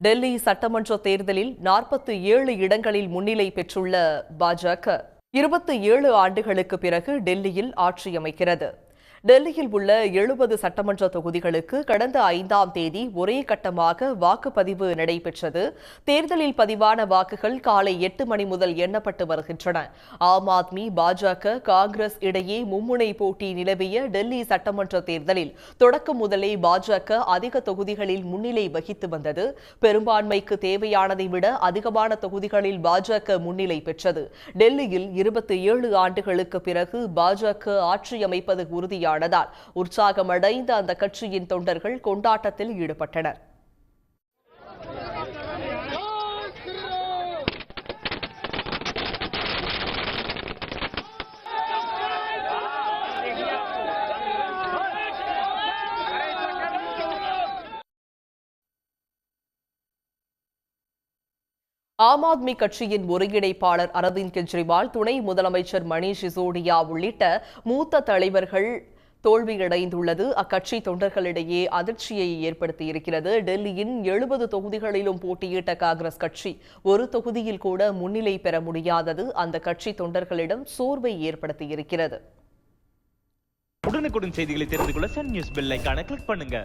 டெல்லி சட்டமன்ற தேர்தலில் நாற்பத்தி ஏழு இடங்களில் முன்னிலை பெற்றுள்ள பாஜக இருபத்தி ஏழு ஆண்டுகளுக்கு பிறகு டெல்லியில் ஆட்சியமைக்கிறது டெல்லியில் உள்ள எழுபது சட்டமன்ற தொகுதிகளுக்கு கடந்த ஐந்தாம் தேதி ஒரே கட்டமாக வாக்குப்பதிவு நடைபெற்றது. தேர்தலில் பதிவான வாக்குகள் காலை எட்டு மணி முதல் எண்ணப்பட்டு வருகின்றன. ஆம் ஆத்மி பாஜக காங்கிரஸ் இடையே மும்முனை போட்டி நிலவிய டெல்லி சட்டமன்ற தேர்தலில் தொடக்கம் முதலே பாஜக அதிக தொகுதிகளில் முன்னிலை வகித்து வந்தது. பெரும்பான்மைக்கு தேவையானதை விட அதிகமான தொகுதிகளில் பாஜக முன்னிலை பெற்றது. டெல்லியில் இருபத்தி ஏழு ஆண்டுகளுக்கு பிறகு பாஜக ஆட்சி அமைப்பது வெளியானதால் உற்சாகமடைந்த அந்த கட்சியின் தொண்டர்கள் கொண்டாட்டத்தில் ஈடுபட்டனர். ஆம் ஆத்மி கட்சியின் ஒருங்கிணைப்பாளர் அரவிந்த் கெஜ்ரிவால் துணை முதலமைச்சர் மணீஷ் சிசோடியா உள்ளிட்ட மூத்த தலைவர்கள் தோல்வியடைந்துள்ளது. அக்கட்சி தொண்டர்களிடையே அதிர்ச்சியை ஏற்படுத்தியிருக்கிறது. டெல்லியின் எழுபது தொகுதிகளிலும் போட்டியிட்ட காங்கிரஸ் கட்சி ஒரு தொகுதியில் கூட முன்னிலை பெற முடியாதது. அந்த கட்சி தொண்டர்களிடம் சோர்வை ஏற்படுத்தியிருக்கிறது. உடனுக்குடன் செய்திகளை தெரிந்து கொள்ள சன் நியூஸ் பெல் கிளிக் பண்ணுங்க.